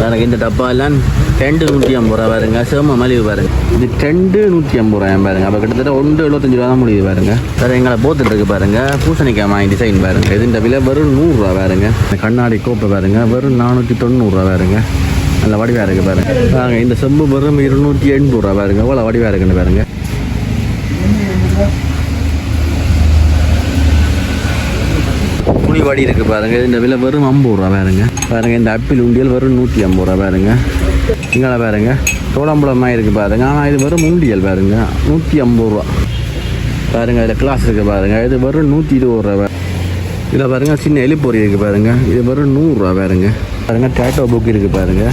பாருங்க இந்த டப்பாலாம் ரெண்டு நூற்றி ஐம்பது ரூபா பாருங்க சிவம மலிவு பாருங்க. இது ரெண்டு நூற்றி ஐம்பது ரூபாய் பாருங்க அப்போ கிட்டத்தட்ட ஒன்று எழுபத்தஞ்சு ரூபா தான் முடியுது பாருங்க. வேறு எங்களை போத்துட்டு இருக்கு பாருங்க பூசணிக்காய் மாய் டிசைன் பாருங்க. இதுன்ற விலை வெறும் நூறுரூவா பாருங்க. இந்த கண்ணாடி கோப்பை பாருங்க வெறும் நானூற்றி தொண்ணூறுரூவா பாருங்க. நல்ல வடிவாக இருக்கு பாருங்க. பாருங்க இந்த செம்பு வெறும் இருநூற்றி எண்பது ரூபா பாருங்க எவ்வளோ வடிவாக இருக்குன்னு பாருங்க. புளிவாடி இருக்கு பாருங்க. இந்த விலை வெறும் ஐம்பது ரூபா பாருங்க. பாருங்க இந்த அப்பிள் உண்டியல் வெறும் நூற்றி ஐம்பது ரூபா பாருங்க. இங்கே பாருங்க தோளம்பழமாக இருக்கு பாருங்க. ஆனால் இது வெறும் உண்டியல் பாருங்க. நூற்றி ஐம்பது ரூபா. பாருங்க இதில் கிளாஸ் இருக்கு பாருங்க. இது வெறும் நூற்றி இருபது ரூபா இதில் பாருங்க சின்ன எலிப்பொறி இருக்கு பாருங்க. இது வெறும் நூறுரூவா பாருங்க. பாருங்க டேட்டோ புக் இருக்கு பாருங்க.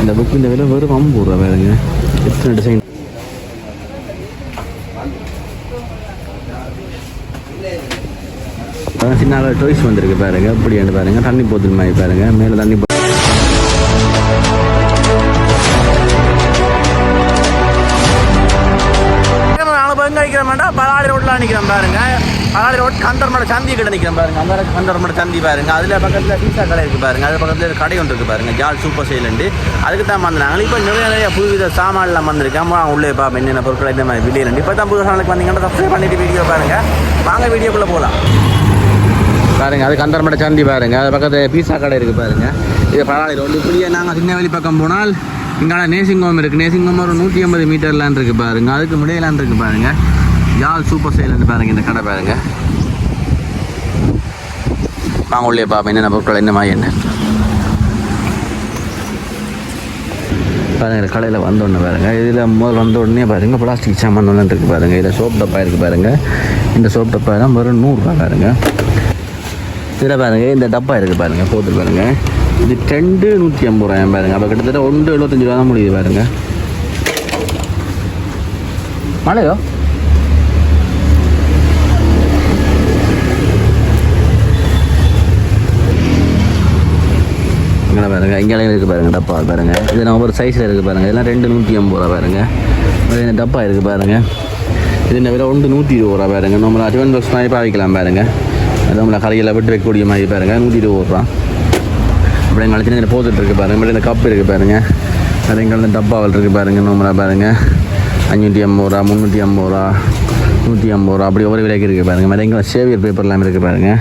இந்த புக்கு இந்த விலை வெறும் ஐம்பது ரூபா பாருங்க. எத்தனை டிசைன் அதான் சின்ன டொய்ஸ் வந்திருக்கு பாருங்க. இப்படி பாருங்க. தண்ணி போத்தல் மாதிரி பாருங்க. மேலே தண்ணி போ- நாங்கள் இப்போ எங்கே நிற்கிறோம் வேண்டாம் பலாடி ரோட்டில் நிற்கிறோம் பாருங்க. பலாடி ரோட் கந்தர்மட சந்தி கிட்ட நிற்கிறோம் பாருங்க. அந்த கந்தர்மட சந்தி பாருங்க. அதில் பக்கத்தில் பீஸா கடை இருக்குது பாருங்க. அது பக்கத்தில் ஒரு கடை ஒன்று இருக்குது பாருங்க. ஜால் சூப்பர் சேலுண்டு. அதுக்கு தான் வந்தாங்க இப்போ நிறைய நிறைய புதுவித சாமான்லாம் வந்திருக்கேன் வாங்க உள்ளே பார்ப்போம் என்னென்ன பொருட்கள் இந்த மாதிரி விலையில் இப்போ தான் புது சேனலுக்கு வந்தீங்கன்னா சப்ஸ்கிரைப் பண்ணிட்டு வீடியோ பாருங்க. வாங்க வீடியோக்குள்ளே போகலாம் பாருங்கள் அது கந்தர்மட சந்தி பாருங்கள் அது பக்கத்து பீஸா கடை இருக்குது பாருங்கள் இது பரவாயில்ல ரோடு. இப்படியே நாங்கள் சின்னவெளி பக்கம் போனால் இங்கால நேசிங்கம் இருக்குது நேசிங்கம் ஒரு நூற்றி ஐம்பது மீட்டர்லான் இருக்குது பாருங்கள் அதுக்கு முடியலான் இருக்குது பாருங்கள் யாழ் சூப்பர் சைலண்ட் பாருங்கள் இந்த கடை பாருங்கள் வாங்க உள்ளே பார்ப்போம் என்னென்ன பொருட்கள் என்ன மாதிரி என்ன? பாருங்கள் கடையில் வந்தோடனே பாருங்கள் இதில் முதல் வந்த உடனே பாருங்கள் பிளாஸ்டிக் சாமான் ஒன்று இருக்குது பாருங்கள் இதில் சோப் டப்பா இருக்குது பாருங்கள் இந்த சோப் டப்பா தான் வெறும் நூறுரூவா பாருங்கள் இதில் பாருங்கள் இந்த டப்பா இருக்குது பாருங்கள் போட்டு பாருங்கள் இது ரெண்டு நூற்றி ஐம்பது ரூபாய் பாருங்க. அப்போ கிட்டத்தட்ட ஒன்று எழுபத்தஞ்சு ரூபா தான் முடியுது பாருங்கள் மழையோ? இங்கே பாருங்கள் இங்கேயும் இருக்குது பாருங்க டப்பா பாருங்கள் இது நான் ஒவ்வொரு சைஸில் இருக்குது பாருங்க. இதெல்லாம் ரெண்டு நூற்றி ஐம்பது ரூபா பாருங்க. இந்த டப்பா இருக்குது பாருங்கள் இது இந்த விலை ஒன்று நூற்றி இருபது ரூபா பாருங்க. நம்மளை டிஃபன் பாக்ஸ் மாதிரி பாவிக்கலாம் பாருங்க. நம்மளை கரையில் விட்டு வைக்கக்கூடிய மாதிரி பாருங்கள் நூற்றி இருபது ரூபா. அப்படியே எங்களை சின்ன போத்துட்டு இருக்கு பாருங்கள் இப்படி இந்த கப் இருக்குது பாருங்கள் அது எங்களை இந்த டப்பாவில் இருக்குது பாருங்கள் நம்மளா பாருங்கள் அஞ்சூற்றி ஐம்பது ரூபா முந்நூற்றி ஐம்பது ரூபா நூற்றி ஐம்பது ரூபா. அப்படி ஒவ்வொரு விலைக்கு இருக்குது பாருங்கள் மற்ற எங்களை சேவியர் எல்லாமே இருக்குது பாருங்கள்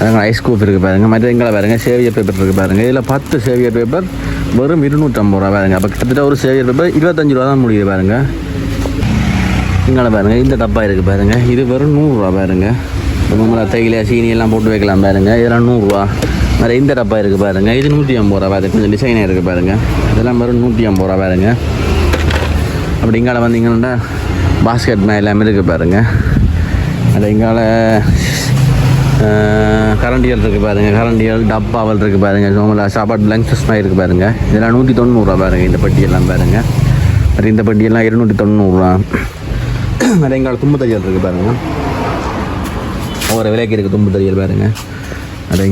பாருங்கள் ஐஸ் கூப் இருக்குது பாருங்கள் மற்ற எங்களை பாருங்க. சேவியர் பேப்பர் இருக்குது பாருங்கள் இதில் பத்து சேவியர் பேப்பர் வெறும் இருநூற்றம்பது ரூபா பாருங்க. அப்போ கிட்டத்தட்ட ஒரு சேவியர் பேப்பர் இருபத்தஞ்சு ரூபா தான் முடியுது பாருங்கள் இங்கே பாருங்கள் இந்த டப்பா இருக்குது பாருங்கள் இது வெறும் நூறுரூவா பாருங்க. நம்மள தேயிலை சீனி எல்லாம் போட்டு வைக்கலாம் பாருங்க. இதெல்லாம் நூறுரூவா வேறு இந்த டப்பா இருக்குது பாருங்க. இது நூற்றி ஐம்பது ரூபா பாருங்க. கொஞ்சம் டிசைனாக இருக்குது பாருங்க. இதெல்லாம் வெறும் நூற்றி ஐம்பது ரூபா பாருங்க. அப்படி இங்கால வந்தீங்கன்னா பாஸ்கெட் மே எல்லாமே இருக்குது பாருங்க. அது இங்கால கரண்டியல் இருக்குது பாருங்க. கரண்டியல் டப்பாவல் இருக்குது பாருங்க. நம்மள சாப்பாடு லங்ஸஸ் மாதிரி இருக்குது பாருங்க. இதெல்லாம் நூற்றி தொண்ணூறுரூவா பாருங்க இந்த பட்டியெல்லாம் பாருங்க. அது இந்த பட்டியெல்லாம் இருநூற்றி தொண்ணூறுரூவா வேறு எங்கால தும்பு தையல் இருக்குது பாருங்க. ஒரு விலைக்கு இருக்குது தும்பு தறியல் பாருங்கள் அது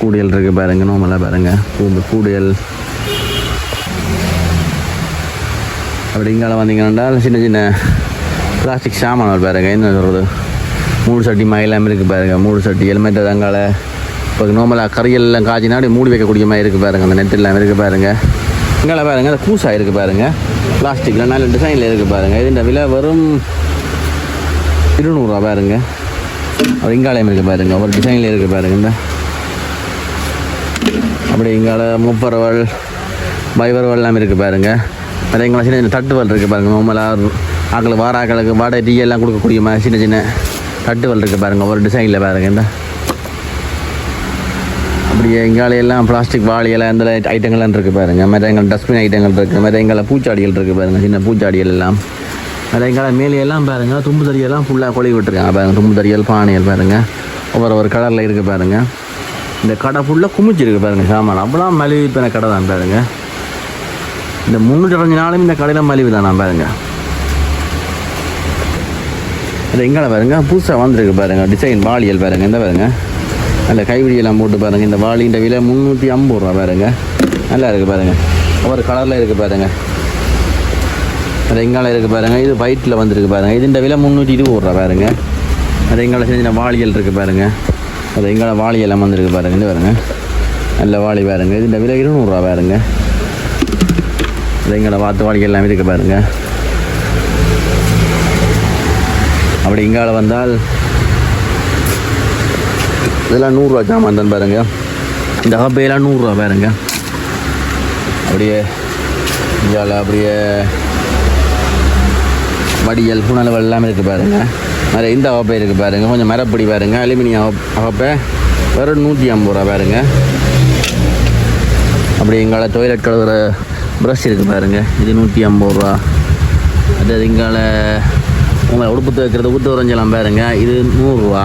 கூடியல் இருக்குது பாருங்க நோமலாக பாருங்க. கூண்டு கூடியல். அப்படி இங்கால வந்தீங்கன்னா சின்ன சின்ன பிளாஸ்டிக் சாமான்கள் பாருங்க என்ன சொல்கிறது மூடு சட்டி மயிலாமல் இருக்குது பாருங்க மூடு சட்டி ஹெல்மெட் தங்கால இப்போ நோமலாக கறியெல்லாம் காய்ச்சினா அப்படியே மூடி வைக்கக்கூடிய மாதிரி இருக்குது பாருங்கள் அந்த நெட் எல்லாம் இருக்குது பாருங்கள் இங்கால பாருங்க அந்த பூசா இருக்குது பாருங்கள் பிளாஸ்டிக்கில் நல்ல டிசைனில் இருக்குது பாருங்கள் இதுன்ற விலை வரும் இருநூறுவா பாருங்க. அவர் இங்காலயம் இருக்குது பாருங்க. ஒரு டிசைனில் இருக்குது பாருங்க. இந்த அப்படி இங்கால முப்பரவல் பைவரவல் எல்லாம் இருக்குது பாருங்க. அது எங்களை சின்ன சின்ன தட்டுவல் இருக்குது பாருங்க. நார்மலாக ஆக்களுக்கு வார ஆக்களுக்கு வாடகை டீ எல்லாம் கொடுக்கக்கூடிய மாதிரி சின்ன சின்ன தட்டுவல் இருக்குது பாருங்க. ஒரு டிசைனில் பாருங்க. இந்த அப்படியே எங்காலையெல்லாம் பிளாஸ்டிக் வாளியெல்லாம் இந்த ஐட்டங்கள்லாம் இருக்குது பாருங்க. மற்ற எங்கள் டஸ்ட்பின் ஐட்டங்கள் இருக்குது மற்ற எங்களை பூச்சாடிகள் இருக்குது பாருங்க. சின்ன பூச்சாடிகள் எல்லாம். அதே எங்களை மேலே எல்லாம் தும்பு தறியெல்லாம் ஃபுல்லாக கொழி விட்டுருக்காங்க பாருங்கள் தும்பு தறியல் பானையல் பாருங்கள் ஒவ்வொரு ஒரு கலரில் இருக்குது பாருங்கள் இந்த கடை ஃபுல்லாக குமிச்சிருக்கு பாருங்க சாமான். அவ்வளோ மலிவு இப்போ கடை தான் பாருங்கள் இந்த முந்நூற்றி அஞ்சு நாளும் இந்த கடையில் மலிவு தான் நான் பாருங்கள் இது எங்கே பாருங்கள் புதுசாக வந்திருக்கு பாருங்கள் டிசைன் வாளியல் பாருங்கள் இந்த பாருங்க. நல்ல கைவிடியெல்லாம் போட்டு பாருங்கள் இந்த வாளின்ற விலை முந்நூற்றி ஐம்பது ரூபா பாருங்கள் நல்லா இருக்குது பாருங்கள் ஒவ்வொரு கலரில் இருக்குது பாருங்கள் ரெங்காலம் இருக்குது பாருங்கள் இது ஒயிட்டில் வந்திருக்கு பாருங்கள் இதுன்ற விலை முந்நூற்றி இருபது ரூபா பாருங்க. அது சின்ன சின்ன வாளியல் இருக்குது பாருங்கள் ரெங்காலம் எங்கால வாளியெல்லாம் வந்திருக்கு பாருங்க. இது பாருங்கள் நல்ல வாளி பாருங்க. இதுஇந்த விலை இருநூறுவா பாருங்க. ரெங்காலம் வாத்து வாளிகள் எல்லாம் இருக்குது பாருங்க. அப்படி இங்கால வந்தால் இதெல்லாம் நூறுரூவா ஜாமான் தான் பாருங்க. இந்த ஹப்பையெல்லாம் நூறுரூவா பாருங்க. அப்படியே இங்கால அப்படியே வடியல் புனல் எல்லாமே இருக்குது பாருங்கள் நிறைய இந்த அவப்பை இருக்குது பாருங்க. கொஞ்சம் மரப்படி பாருங்க. அலுமினியம் அவப்பை வெறும் நூற்றி ஐம்பது ரூபா பாருங்க. அப்படி எங்களால் டொய்லெட் கழுவுற ப்ரஷ் இருக்குது பாருங்க. இது நூற்றி ஐம்பது ரூபா. அது இங்கால உங்களை உடுப்பு துவைக்கிறது ஊற்று உறைஞ்சலாம் பாருங்கள் இது நூறுரூவா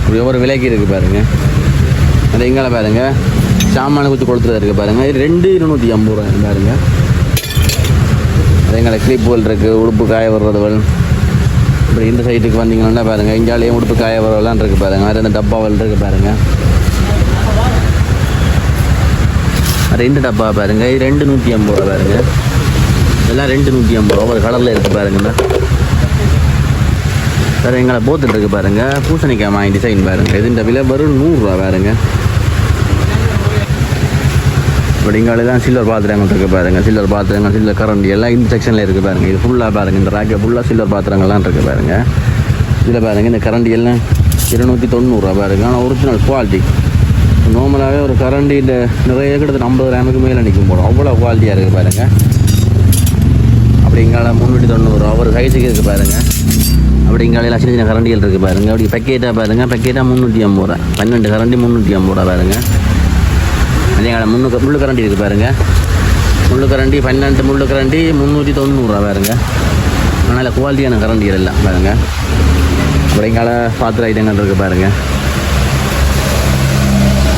இப்படி ஒவ்வொரு விலைக்கு இருக்குது பாருங்கள் அது எங்களை பாருங்க. சாமான குச்சி கொளுத்துறது இருக்குது பாருங்கள் இது ரெண்டு இருநூற்றி ஐம்பது ரூபா பாருங்கள் எங்களை கிளிப்புகள் இருக்குது உடுப்பு காய வர்றதுகள். இப்படி இந்த சைட்டுக்கு வந்தீங்கன்னா பாருங்கள் இங்காலேயும் உடுப்பு காய வர்றதெல்லாம் இருக்குது பாருங்கள் வேறு இந்த டப்பாவல் இருக்குது பாருங்கள் ரெண்டு டப்பா பாருங்கள் இது ரெண்டு நூற்றி ஐம்பது ரூபா பாருங்கள் இதெல்லாம் ரெண்டு நூற்றி ஐம்பது ரூபா ஒரு கலரில் இருக்குது பாருங்கண்ணா வேறு எங்களை போத்துட்டு இருக்கு பாருங்கள் பூசணிக்காய் மாய் டிசைன் பாருங்கள் இதுன்ற விலை வெறும் நூறுரூவா பாருங்கள் அப்படிங்காலே தான் சில்வர் பாத்திரங்கள் இருக்குது பாருங்கள் சில்வர் பாத்திரங்கள் சில்வர் கரண்டி எல்லாம் இந்த செக்ஷனில் இருக்குது பாருங்க. இது ஃபுல்லாக பாருங்கள் இந்த ராக்கில் ஃபுல்லாக சில்வர் பாத்திரங்கள்லாம் இருக்குது பாருங்கள் இதில் பாருங்க இந்த கரண்டி எல்லாம் இருநூற்றி தொண்ணூறுரூவா பாருங்க ஆனால் ஒரிஜினல் குவாலிட்டி நார்மலாகவே ஒரு கரண்டி இந்த நிறைய கிட்டத்தட்ட ஐம்பது ரேமுக்கு மேலே நிற்கும் போடும் அவ்வளோ குவாலிட்டியாக இருக்குது பாருங்கள் அப்படி இங்கால முந்நூற்றி தொண்ணூறுரூவா ஒரு சைஸுக்கு இருக்குது பாருங்கள் அப்படி இங்காலையில் சின்ன சின்ன கரண்டிகள் இருக்குது பாருங்க. அப்படி பேக்கெட்டாக பாருங்க. பேக்கெட்டாக முந்நூற்றி ஐம்பது ரூபா. பன்னெண்டு கரண்டி முந்நூற்றி ஐம்பது ரூபா பாருங்க. அதே முன்னு முள்ளு முள்ளு கரண்டி இருக்குது பாருங்க. முள்ளு கரண்டி பன்னெண்டு முள்ளு கரண்டி முந்நூற்றி தொண்ணூறுரூவா பாருங்க. அதனால் குவாலிட்டியான கரண்டிகள் எல்லாம் பாருங்க. குறைங்கால பாத்திர ஐட்டங்கள் இருக்குது பாருங்க.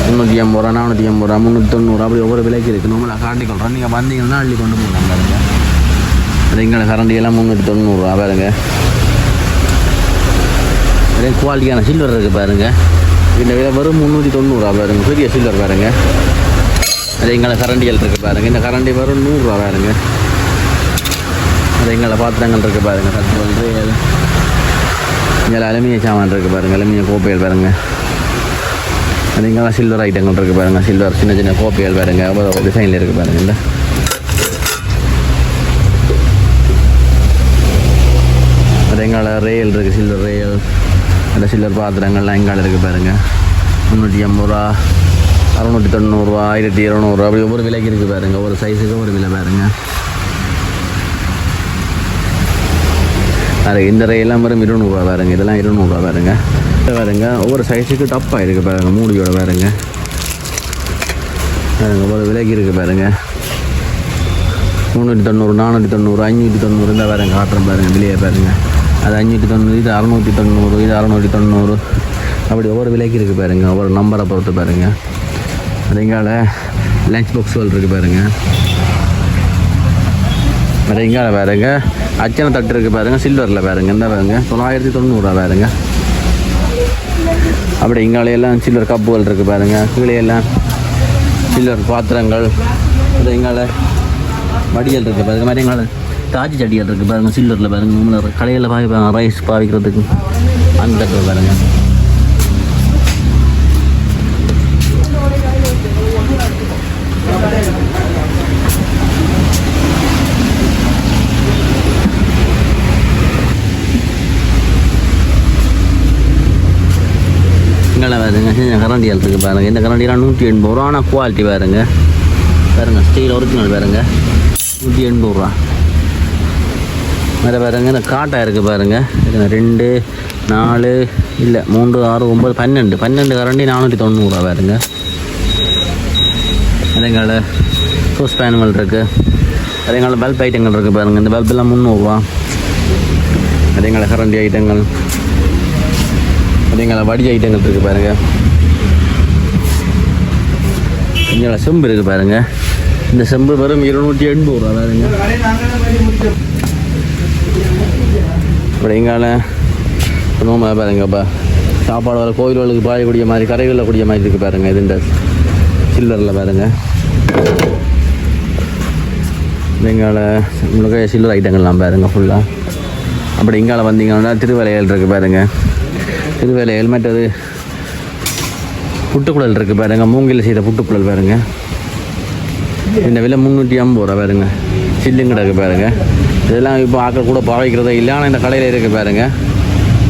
முந்நூற்றி ஐம்பது ரூபா நானூற்றி ஐம்பது ரூபா முந்நூற்றி தொண்ணூறு அப்படி ஒவ்வொரு விலைக்கு இருக்குது நம்மளை கரண்டி கொள்கிறோம் நீங்கள் வந்தீங்கன்னா அள்ளி கொண்டு போகலாம் பாருங்க. அதுங்களை கரண்டி எல்லாம் முந்நூற்றி தொண்ணூறுரூவா பாருங்க. அதே குவாலிட்டியான சில்வர் இருக்குது பாருங்க. இந்த விலை வெறும் முந்நூற்றி தொண்ணூறுரூவா பாருங்க. பெரிய சில்வர் பாருங்கள் அது எங்களை கரண்டிகள் இருக்குது பாருங்க. இந்த கரண்டி வரும் நூறுரூவா பாருங்க அது எங்களை பாத்திரங்கள் இருக்குது பாருங்க. சத்து வந்து இங்கே அலுமினிய சாமான் இருக்குது பாருங்க. அலுமினிய கோப்பைகள் பாருங்க. அது இங்கெல்லாம் சில்வர் ஐட்டங்கள் இருக்குது பாருங்க. சில்வர் சின்ன சின்ன கோப்பைகள் பாருங்க. ஒரு டிசைனில் இருக்குது பாருங்க. இந்த அது எங்கால ரேல் இருக்குது சில்வர் ரேல் அந்த சில்வர் பாத்திரங்கள்லாம் எங்கால இருக்குது பாருங்க. முந்நூற்றி ஐம்பது ரூபா. அறுநூற்றி தொண்ணூறுரூவா ஆயிரத்தி இரநூறுவா அப்படி ஒவ்வொரு விலைக்கு இருக்குது பாருங்க. ஒரு சைஸுக்கு ஒரு விலை பாருங்க. அது இந்த ரேலாம் வரும் இருநூறுவா பாருங்க. இதெல்லாம் இருநூறுவா பாருங்க. இதை பாருங்க ஒவ்வொரு சைஸுக்கு டப்பாக இருக்குது பாருங்க மூடியோட பாருங்க. பாருங்க ஒவ்வொரு விலைக்கு இருக்குது பாருங்க. முந்நூற்றி தொண்ணூறு நானூற்றி தொண்ணூறு அஞ்சூற்றி தொண்ணூறு இந்த பாருங்க காட்டுறேன் பாருங்கள் விலையை பாருங்க. அது அஞ்சூற்றி தொண்ணூறு இது அறநூற்றி தொண்ணூறு இது அறநூற்றி தொண்ணூறு. அப்படி ஒவ்வொரு விலைக்கு இருக்குது பாருங்க ஒவ்வொரு நம்பரை பொறுத்து பாருங்கள் அதுங்கால லஞ்ச் பாக்ஸ்கள் இருக்குது பாருங்கள் அதுங்கால பாருங்க. அச்சனை தட்டு இருக்குது பாருங்க. சில்வரில் பாருங்க. என்ன பாருங்க. தொள்ளாயிரத்தி தொண்ணூறுரூவா பாருங்க. அப்படி இங்காலையெல்லாம் சில்வர் கப்புகள் இருக்குது பாருங்க. கீழே எல்லாம் சில்வர் பாத்திரங்கள். அது இங்கால வடிகள் இருக்குது பாருங்க. மாதிரி எங்களை தாஜி சட்டிகள் இருக்குது பாருங்கள் சில்வரில் பாருங்கள் நம்மள கடையில் பாவிப்பாங்க ரைஸ் பாவிக்கிறதுக்கு அந்த பாருங்கள் பாருங்க பாருங்க சின்ன கரண்டிகள் இருக்குது பாருங்கள் இந்த கரண்டிலாம் நூற்றி எண்பது ரூபா. ஆனால் குவாலிட்டி பாருங்க. பாருங்க ஸ்டீல் ஒரிஜினல் பாருங்க. நூற்றி எண்பது ரூபா. வேறு பாருங்க இந்த காட்டா இருக்குது பாருங்க. ரெண்டு நாலு இல்லை மூன்று ஆறு ஒம்பது பன்னெண்டு. பன்னெண்டு கரண்டி நானூற்றி தொண்ணூறுரூவா பாருங்க. அதேங்கால சோஸ் பேனுங்கள் இருக்குது அதேங்கால பல்ப் ஐட்டங்கள் இருக்குது பாருங்கள் இந்த பல்பெல்லாம் முந்நூறுரூவா அதேங்கால கரண்டி ஐட்டங்கள் அதேங்கால வடி ஐட்டங்கள் இருக்குது பாருங்க. இங்கே செம்பு இருக்குது பாருங்க. இந்த செம்பு வெறும் இருநூற்றி எண்பது ரூபா தானுங்க அப்படிங்கால எங்கால பாருங்கப்பா சாப்பாடு வர கோயில்களுக்கு பாயக்கூடிய மாதிரி கரைகளில் கூடிய மாதிரி இருக்குது பாருங்க இந்த சில்லரில் பாருங்க. எங்கால உங்களுக்கு சில்லர் ஐட்டங்கள்லாம் பாருங்கள் ஃபுல்லாக அப்படி இங்கால வந்தீங்கன்னா திருவலைகள் இருக்குது பாருங்கள் பாருங்க ஹெல்மெட் அது. புட்டுக்குழல் இருக்குது பாருங்கள் மூங்கில் செய்த புட்டுக்குழல் பாருங்கள் இந்த விலை முந்நூற்றி ஐம்பது ரூபா பாருங்க. சில்லுங்க கிடக்கு பாருங்க. இதெல்லாம் இப்போ ஆக்கள் கூட பாவிக்கிறதே இல்லை ஆனால் இந்த கடையில் இருக்குது பாருங்க.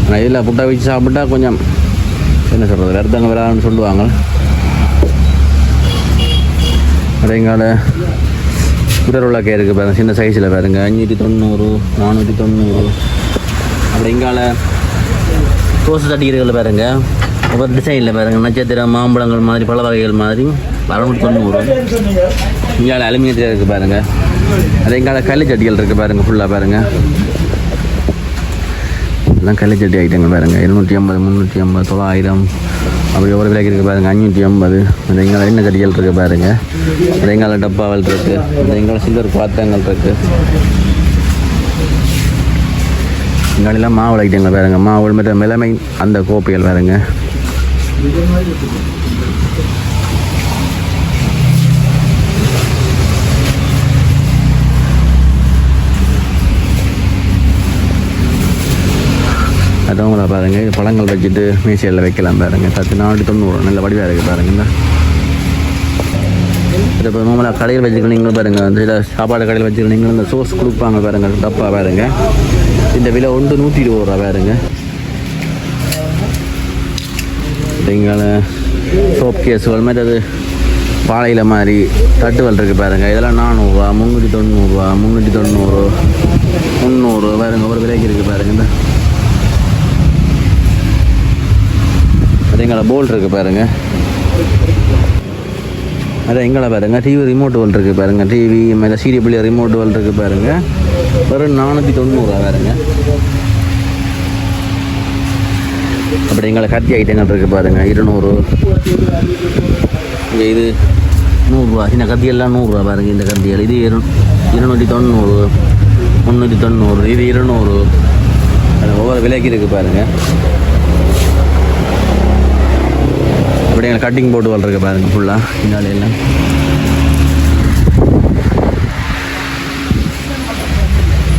ஆனால் இதில் புட்டை வச்சு சாப்பிட்டா கொஞ்சம் என்ன சொல்கிறது விரதங்க விரான்னு சொல்லுவாங்க. அடைங்கால குடர் உலக்கே இருக்குது பாருங்க சின்ன சைஸில் பாருங்க. அஞ்சூற்றி தொண்ணூறு நானூற்றி தொண்ணூறு. அப்படிங்கால தோசை தட்டிகிறீர்கள் பாருங்க. ஒவ்வொரு டிசைனில் பாருங்கள் நட்சத்திரம் மாம்பழங்கள் மாதிரி பல வகைகள் மாதிரி. அறநூற்றி தொண்ணூறு. இங்கே அலுமினியத்தில் இருக்குது பாருங்கள் அதே இங்கே கல்லு சட்டிகள் இருக்குது பாருங்கள் ஃபுல்லாக பாருங்கள் எல்லாம் கல்லு சட்டி ஐட்டங்கள் பாருங்கள் இருநூற்றி ஐம்பது முந்நூற்றி ஐம்பது தொள்ளாயிரம். அப்படி ஒவ்வொரு விலைக்கு இருக்குது பாருங்கள் அஞ்சூற்றி ஐம்பது. அந்த எங்கள் எண்ணெய் கட்டிகள் இருக்குது பாருங்கள் அந்த எங்கால டப்பாவல் இருக்குது அந்த எங்கால சில்வர் பாத்திரங்கள் இருக்குது இங்காலெல்லாம் மாவு ஐட்டங்கள் பாருங்க. மாவு மற்ற மிளமை அந்த கோப்பைகள் பாருங்க. அதவங்கள பாருங்க. இது பழங்கள் வச்சுட்டு மேசையில் வைக்கலாம் பாருங்க. பத்து நாடு தொண்ணூறு. நல்ல வடிவாக இருக்குது பாருங்க. இப்போ மாமலா கடையில் வச்சுருக்க நீங்களும் பாருங்க. அந்த சாப்பாடு கடையில் வச்சுருக்க நீங்களும் இந்த சோஸ் கொடுப்பாங்க பாருங்க. டப்பா பாருங்க. இந்த விலை ஒன்று நூற்றி இருபது ரூபா பாருங்க. எங்களை சோப் கேஸுகள் மாதிரி அது பாலையில் மாதிரி தட்டுகள் இருக்குது பாருங்கள் இதெல்லாம் நானூறுரூவா முந்நூற்றி தொண்ணூறுரூவா முந்நூற்றி தொண்ணூறு முந்நூறு பாருங்க. ஒரு விலைக்கு இருக்குது பாருங்க இந்த. எங்களை போல் இருக்குது பாருங்க. அதான் எங்களை பாருங்க. டிவி ரிமோட் வேல் இருக்குது பாருங்கள் டிவி மேலே சீரிய பிள்ளை ரிமோட் வேல் இருக்குது பாருங்கள் வெறும் நானூற்றி தொண்ணூறுரூவா பாருங்க அப்படி எங்களை கத்தி ஐட்டங்கள் இருக்குது பாருங்க இருநூறு. இங்கே இது நூறுரூவா இந்த கத்தியெல்லாம் நூறுரூவா பாருங்க இந்த கத்தியல் இது இரு இருநூற்றி தொண்ணூறு முந்நூற்றி தொண்ணூறு இது இருநூறு. அது ஒவ்வொரு விலைக்கு இருக்குது பாருங்கள் அப்படி எங்களை கட்டிங் போட்டு வளர்க்கு பாருங்கள் ஃபுல்லாக பின்னாடி எல்லாம்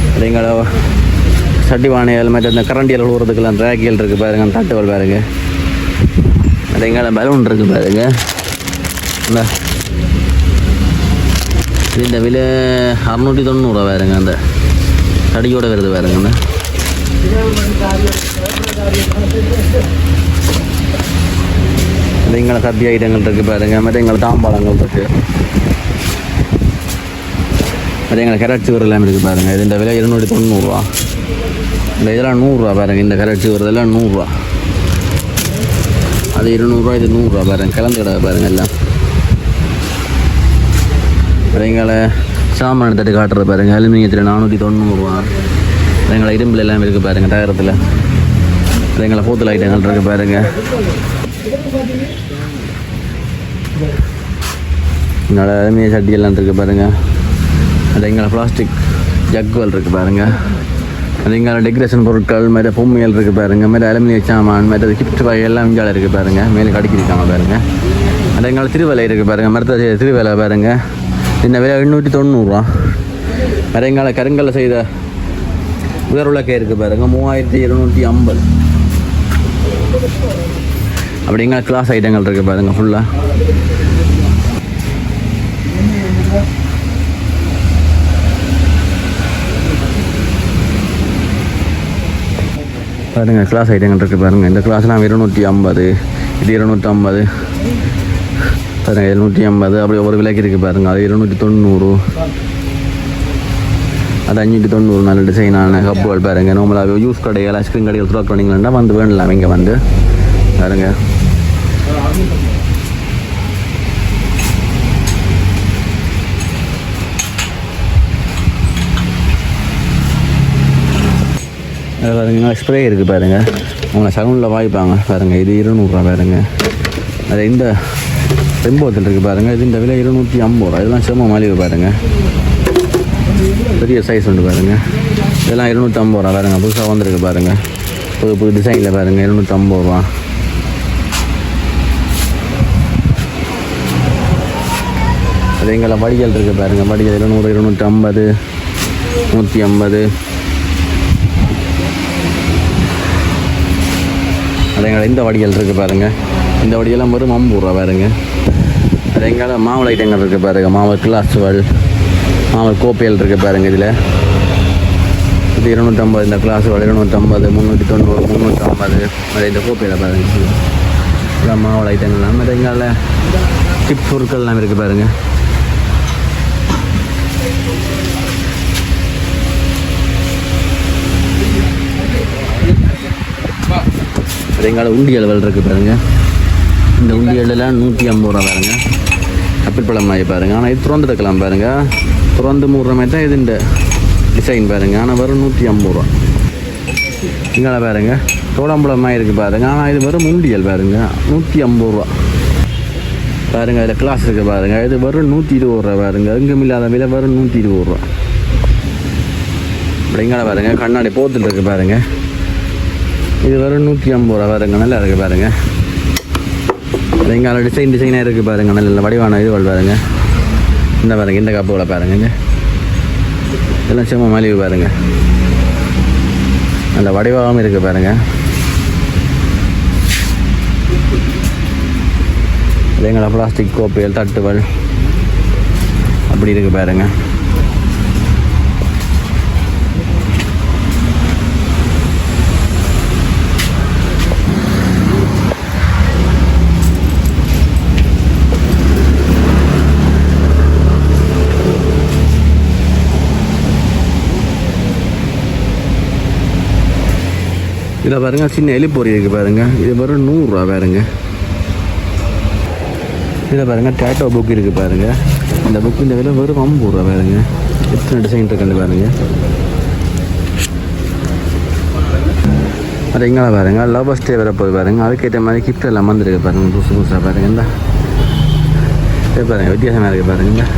அப்படி எங்களை சட்டி பானைகள் மற்ற இந்த கரண்டியல் விழுவுறதுக்கெல்லாம் ரேக்கியல் இருக்குது பாருங்க அந்த பாருங்க அது எங்களை பலூன் இருக்குது பாருங்க இந்த இந்த விலை அறநூற்றி தொண்ணூறுவா பாருங்க அந்த தடியோட வருது பாருங்க இந்த. இந்த எங்களை சத்தி ஐட்டங்கள் இருக்குது பாருங்க மற்ற எங்களை தாம்பாளங்கள் இருக்குது அது எங்களை கரட் சுவர் எல்லாம் இருக்குது பாருங்க. இது இந்த விலை இருநூற்றி தொண்ணூறுரூவா இந்த இதெல்லாம் நூறுரூவா பாருங்க. இந்த கரட் சுவர் இதெல்லாம் நூறுரூவா. அது இருநூறுவா இது நூறுரூவா பாருங்க. கலந்து கிடக்கு பாருங்க எல்லாம். எங்களை சாமான தட்டு காட்டுறது பாருங்க. அலுமினியத்தில் நானூற்றி தொண்ணூறுரூவா எங்களை இரும்பில் எல்லாம் இருக்குது பாருங்க டயரத்தில் எங்களை பூத்தல் ஐட்டங்கள் இருக்குது பாருங்க. என்னோட அலுமினிய சட்டி எல்லாம் இருக்குது பாருங்க. அது எங்களை பிளாஸ்டிக் ஜக்குவல் இருக்குது பாருங்கள் அது எங்களை டெக்கரேஷன் பொருட்கள் மேலே பொம்மைகள் இருக்குது பாருங்கள் மேலே அலுமினிய சாமான் மற்ற கிஃப்ட் வகை எல்லாம் இங்கே இருக்குது பாருங்கள் மேலே கடிக்கிருக்காங்க பாருங்கள் அது எங்களை திருவலை இருக்குது பாருங்கள் மருத்துவ திருவேலை பாருங்க. இந்த விலை எண்ணூற்றி தொண்ணூறுரூவா வேறு எங்களை கருங்கல்ல செய்த உயர் இருக்குது பாருங்கள் மூவாயிரத்தி இருநூற்றி ஐம்பது. அப்படிங்க கிளாஸ் ஐட்டங்கள் இருக்குது பாருங்கள் ஃபுல்லாக பாருங்க கிளாஸ் ஐட்டங்கள் இருக்குது பாருங்க. இந்த கிளாஸ்லாம் இருநூற்றி ஐம்பது இது இருநூற்றி ஐம்பது. பாருங்க இருநூற்றி ஐம்பது. அப்படி ஒவ்வொரு விலைக்கு இருக்குது பாருங்க. அது இருநூற்றி தொண்ணூறு. அது அஞ்சூற்றி தொண்ணூறு. நல்ல டிசைனான கப்புகள் பாருங்க. நார்மலாக யூஸ் கடைகள் ஐஸ்கிரீம் கடைகள் த்ரோக் வந்து வேணலாம். இங்கே வந்து. பாருங்க. அது பாருங்க ஸ்ப்ரே இருக்குது பாருங்க. அவங்க சலூனில் வாய்ப்பாங்க பாருங்கள் இது இருநூறுவா பாருங்க. அது இந்த செம்போத்தில் இருக்குது பாருங்க. இது இந்த விலை இருநூற்றி ஐம்பது ரூபா. இதெல்லாம் செம்ம மலிவு பாருங்க. பெரிய சைஸ் உண்டு பாருங்க. இதெல்லாம் இருநூற்றி ஐம்பது ரூபா பாருங்க. புதுசாக வந்திருக்கு பாருங்க. புது புது டிசைனில் பாருங்க. இருநூற்றி ஐம்பது ரூபா. அது எங்களை வடிகள் இருக்குது பாருங்க. வடிகள் இருநூறு இருநூற்றி ஐம்பது நூற்றி ஐம்பது. அதேங்கால இந்த வடிகள் இருக்குது பாருங்கள் இந்த வடியெல்லாம் வரும் ஐம்பது பாருங்க. அது எங்கால ஐட்டங்கள் இருக்குது பாருங்கள் மாவு கிளாஸ்வல் மாவு கோப்பைகள் இருக்குது பாருங்கள் இதில். இது இருநூற்றம்பது இந்த கிளாஸ் வல் இருநூற்றம்பது முந்நூற்றி தொண்ணூறு முந்நூற்றம்பது அது இந்த கோப்பையில் பாருங்கள் இதெல்லாம் ஐட்டங்கள்லாம் அதேங்கால சிப் பொருட்கள்லாம் இருக்குது பாருங்கள் அது எங்கால உண்டியல் வல் இருக்குது பாருங்க. இந்த உண்டியல்லாம் நூற்றி ஐம்பது ரூபா பாருங்க. கப்பிள் பழம் மாதிரி பாருங்க. ஆனால் இது திறந்து எடுக்கலாம் பாருங்க. திறந்து மூடுற மாதிரி தான் இது இந்த டிசைன் பாருங்க. ஆனால் வெறும் நூற்றி ஐம்பது ரூபா. இங்கே பாருங்க. தோடம்பழம் மாதிரி இருக்குது பாருங்க. ஆனால் இது வெறும் உண்டியல் பாருங்க. நூற்றி ஐம்பது ரூபா. பாருங்க அதில் கிளாஸ் இருக்குது பாருங்க. இது வெறும் நூற்றி இருபது ரூபா பாருங்க. எங்கும் இல்லாத விலை வெறும் நூற்றி இருபது ரூபா. அப்படிங்கிற பாருங்க. கண்ணாடி போத்தில் இருக்குது பாருங்க. இது வரும் நூற்றி ஐம்பது ரூபா பாருங்க நல்லா இருக்குது பாருங்கள் எங்கால டிசைன் டிசைனாக இருக்குது பாருங்கள் நல்ல வடிவான இதுகள் பாருங்க. இந்த பாருங்கள் இந்த கப்புகளை பாருங்க இதெல்லாம் சும்மா மலிவு பாருங்க. நல்ல வடிவாகவும் இருக்குது பாருங்க. எங்களை பிளாஸ்டிக் கோப்பைகள் தட்டுகள். அப்படி இருக்குது பாருங்க. இதில் பாருங்கள் சின்ன எலிப்பொறி இருக்குது பாருங்கள் இது வெறும் நூறுரூவா பாருங்க. இதில் பாருங்கள் டேட்டோ புக் இருக்குது பாருங்கள் இந்த புக்கு இந்த விலை வெறும் ஐம்பது ரூபா பாருங்க. எத்தனை டிசைன் இருக்குன்னு பாருங்கள் அது எங்கே பாருங்கள் லவ் ஸ்டே வர போய் அதுக்கேற்ற மாதிரி கிஃப்ட் எல்லாம் வந்துருக்கு பாருங்கள் புதுசு புதுசாக பாருங்கள் இந்த. பாருங்கள் பாருங்க வித்தியாசமாக இருக்குது பாருங்கள்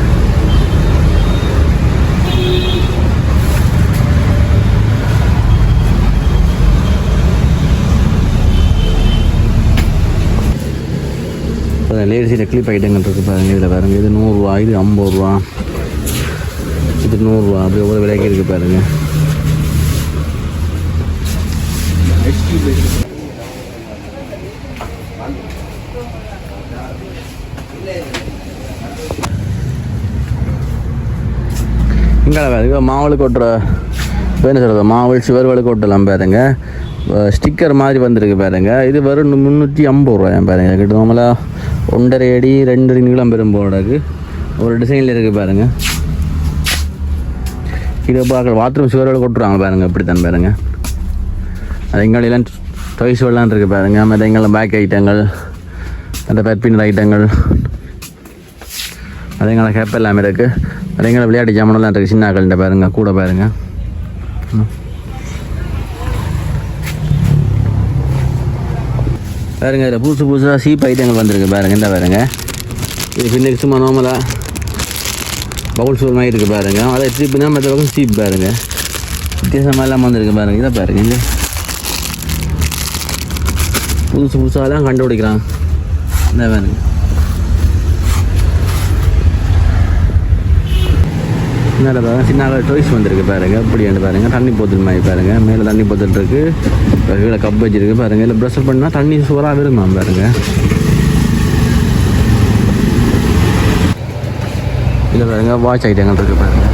லேடிஸில் கிளிப் ஐட்டங்கள் இருக்குது பாருங்க இதில் பாருங்க. இது நூறுரூவா இது ஐம்பது ரூபா. இது நூறுரூவா அப்படி ஒவ்வொரு விலைக்கு இருக்குது பாருங்க. இங்கே பாருங்க மாவளுக்கு கொட்டுற இப்ப என்ன சொல்கிறது மாவள் சிவர்வலுக்கு கொட்டலாம் பாருங்க. ஸ்டிக்கர் மாதிரி வந்திருக்கு பாருங்க. இது வெறும் முந்நூற்றி ஐம்பது ரூபாய் பாருங்க கிட்ட நம்மளா ஒன்றரை அடி ரெண்டு அடி நீளம் பெரும் போடக்கு ஒரு டிசைனில் இருக்குது பாருங்கள் இதை பார்க்க பாத்ரூம் சுவரோட கொட்டுறாங்க பாருங்கள் இப்படித்தான் பாருங்கள் பாருங்க அது எங்களெல்லாம் டொய்ஸ் வெள்ளம் இருக்குது பாருங்கள் மற்ற எங்கெல்லாம் பேக் ஐட்டங்கள் அந்த பெட்பின் ஐட்டங்கள் அது எங்களை கேப் எல்லாமே இருக்குது அது எங்களை விளையாட்டு ஜாமானெல்லாம் இருக்குது சின்ன ஆக்கள்கிட்ட பாருங்க கூட பாருங்கள் பாருங்க இதில் புதுசு புதுசாக சீப் ஐட்டங்கள் வந்திருக்கு பாருங்க இந்த பாருங்க. இது பின்னுக்கு சும்மா நார்மலாக பவுல் சோர் மாதிரி இருக்குது பாருங்க. அதை சீப்புனா மற்ற பக்கம் சீப் பாருங்க. வித்தியாசமாக இல்லாமல் வந்திருக்கு பாருங்க. இதை பாருங்க இங்க. புதுசு புதுசாக தான் கண்டுபிடிக்கிறான். இந்த பாருங்க. மேலே பாருங்க சின்ன டொய்ஸ் வந்திருக்கு பாருங்க. இப்படி பாருங்க தண்ணி போத்தல் மாதிரி பாருங்க. மேலே தண்ணி போத்தல் இருக்கு. கீழே கப் வச்சிருக்கு பாருங்க. இல்லை ப்ரெஷர் பண்ணால் தண்ணி சூறாக வருமா பாருங்க. இல்லை பாருங்க வாட்ச் ஐட்டங்கள் இருக்கு பாருங்க.